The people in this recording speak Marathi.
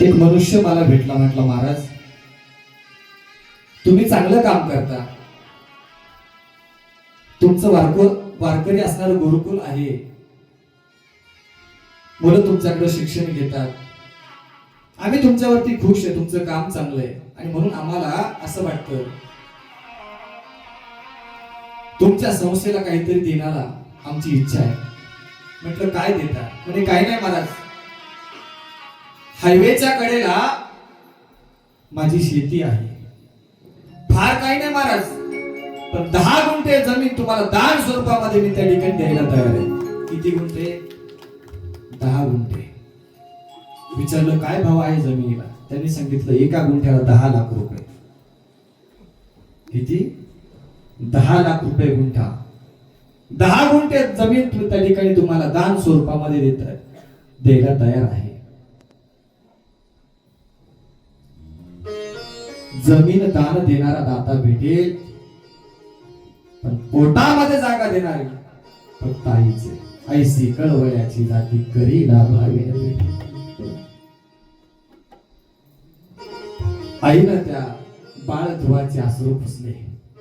एक मनुष्य मला भेटला म्हटलं महाराज तुम्ही चांगलं काम करता. तुमचं वारक वारकरी असणार गुरुकुल आहे. मुलं तुमच्याकडे शिक्षण घेतात. आम्ही तुमच्यावरती खुश आहे तुमचं काम चांगलं आहे. आणि म्हणून आम्हाला असं वाटतं तुमच्या संस्थेला काहीतरी देण्याला आमची इच्छा आहे. म्हटलं काय देता? म्हणजे काय नाही महाराज. हायवेच्या कडेला माझी शेती आहे. फार काही नाही महाराज. पण दहा गुंठे जमीन तुम्हाला दान स्वरूपामध्ये मी त्या ठिकाणी द्यायला तयार आहे. किती गुंठे? दहा गुंठे. विचारलं काय भाव आहे जमिनीला? त्यांनी सांगितलं एका गुंठ्याला दहा लाख रुपये. किती? दहा लाख रुपये गुंठा. दहा गुंठे जमीन त्या ठिकाणी तुम्हाला दान स्वरूपामध्ये देत द्यायला तयार आहे. जमीन दान देणारा दाता भेटेल. पण पोटामध्ये जागा देणारी फक्त आईचे ऐसी कळवळ्याची जाती करी लाभावी आईनं त्या बाळ ध्रुवाचे आसरू पुसले